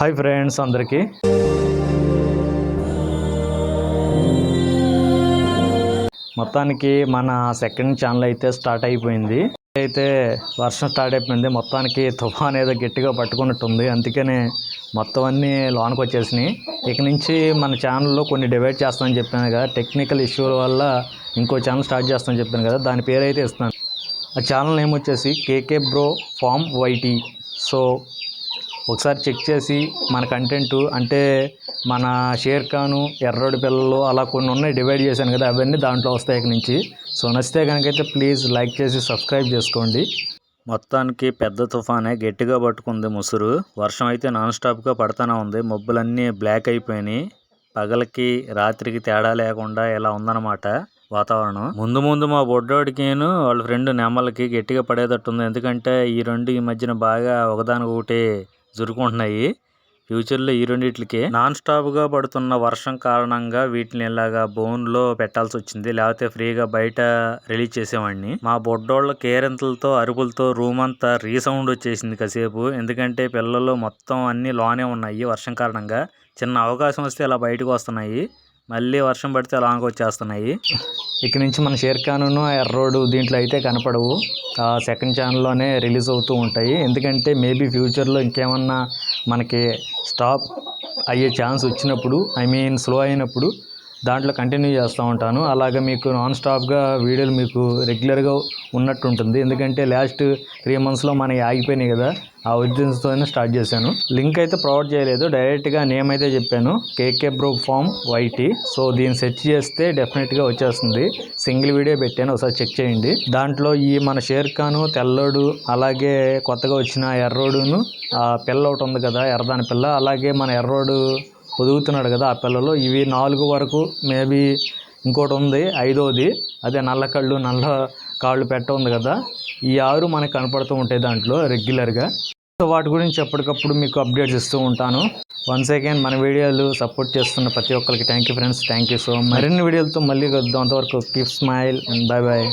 Hi friends అందరికీ. మొత్తానికి మన సెకండ్ ఛానల్ అయితే స్టార్ట్ అయిపోయింది. అయితే వర్షం స్టార్ట్ అయిపోయింది. మొత్తానికి తుఫాన్ ఏదో గట్టిగా పట్టుకున్నట్టుంది. అందుకనే మొత్తం అన్నీ లోనికి వచ్చేసినాయి. ఇక నుంచి మన ఛానల్లో కొన్ని డివైడ్ చేస్తానని చెప్పాను కదా. టెక్నికల్ ఇష్యూల వల్ల ఇంకో ఛానల్ స్టార్ట్ చేస్తానని చెప్పాను కదా. దాని పేరు అయితే ఇస్తాను. ఆ ఛానల్ నేమ్ వచ్చేసి KK bro farm YT. So ఒకసారి చెక్ చేసి మన కంటెంట్ అంటే మన షేర్ ఖాను ఎర్రడి పిల్లలు అలా కొన్ని ఉన్నాయి డివైడ్ చేశాను కదా అవన్నీ దాంట్లో వస్తాయి ఇక నుంచి. సో నచ్చితే కనుకైతే ప్లీజ్ లైక్ చేసి సబ్స్క్రైబ్ చేసుకోండి. మొత్తానికి పెద్ద తుఫానే గట్టిగా పట్టుకుంది ముసురు. వర్షం అయితే నాన్ స్టాప్గా పడుతూనే ఉంది. మబ్బులన్నీ బ్లాక్ అయిపోయినాయి. పగలకి రాత్రికి తేడా లేకుండా ఇలా ఉందన్నమాట వాతావరణం. ముందు ముందు మా బొడ్డోడికిను వాళ్ళ ఫ్రెండ్ నెమ్మలకి గట్టిగా పడేటట్టుంది. ఎందుకంటే ఈ రెండు ఈ మధ్యన బాగా ఒకదానికొకటి జురుకుంటున్నాయి. ఫ్యూచర్లో ఈ రెండిట్లకి నాన్ స్టాప్గా పడుతున్న వర్షం కారణంగా వీటిని ఇలాగా బోన్లో పెట్టాల్సి వచ్చింది లేకపోతే ఫ్రీగా బయట రిలీజ్ చేసేవాడిని. మా బొడ్డోళ్ళ కేరింతలతో అరుపులతో రూమ్ అంతా రీసౌండ్ వచ్చేసింది కాసేపు. ఎందుకంటే పిల్లలు మొత్తం అన్నీ లోనే ఉన్నాయి వర్షం కారణంగా. చిన్న అవకాశం వస్తే ఇలా బయటకు వస్తున్నాయి. మళ్ళీ వర్షం పడితే అలాగ వచ్చేస్తున్నాయి. ఇక నుంచి మన షేర్ ఖాను ఎర్రోడ్ దీంట్లో అయితే కనపడవు. ఆ సెకండ్ ఛానల్లోనే రిలీజ్ అవుతూ ఉంటాయి. ఎందుకంటే మేబీ ఫ్యూచర్లో ఇంకేమన్నా మనకి స్టాప్ అయ్యే ఛాన్స్ వచ్చినప్పుడు ఐ మీన్ స్లో అయినప్పుడు దాంట్లో కంటిన్యూ చేస్తూ ఉంటాను. అలాగే మీకు నాన్ స్టాప్గా వీడియోలు మీకు రెగ్యులర్గా ఉన్నట్టు ఉంటుంది ఎందుకంటే లాస్ట్ త్రీ మంత్స్లో మనకి ఆగిపోయినాయి కదా ఆ ఉద్దేశంతోనే స్టార్ట్ చేశాను. లింక్ అయితే ప్రొవైడ్ చేయలేదు. డైరెక్ట్గా నేమ్ అయితే చెప్పాను. KK bro farm YT so దీన్ని సెర్చ్ చేస్తే డెఫినెట్గా వచ్చేస్తుంది. సింగిల్ వీడియో పెట్టాను. ఒకసారి చెక్ చేయండి. దాంట్లో ఈ మన షేర్ ఖాను తెల్లోడు అలాగే కొత్తగా వచ్చిన ఎర్రోడును ఆ పిల్ల ఒకటి ఉంది కదా ఎర్రదాని పిల్ల అలాగే మన ఎర్రోడు పొదుగుతున్నాడు కదా ఆ పిల్లలు. ఇవి నాలుగు వరకు మేబీ ఇంకోటి ఉంది ఐదోది. అదే నల్ల కళ్ళు నల్ల కాళ్ళు పెట్ట ఉంది కదా. ఈ ఆరు మనకు కనపడుతూ ఉంటాయి దాంట్లో రెగ్యులర్గా. సో వాటి గురించి ఎప్పటికప్పుడు మీకు అప్డేట్స్ ఇస్తూ ఉంటాను. వన్స్ అగైన్ మన వీడియోలు సపోర్ట్ చేస్తున్న ప్రతి ఒక్కరికి thank you friends. Thank you so మరిన్ని వీడియోలతో మళ్ళీ కలుద్దాం. అంతవరకు keep smile and bye bye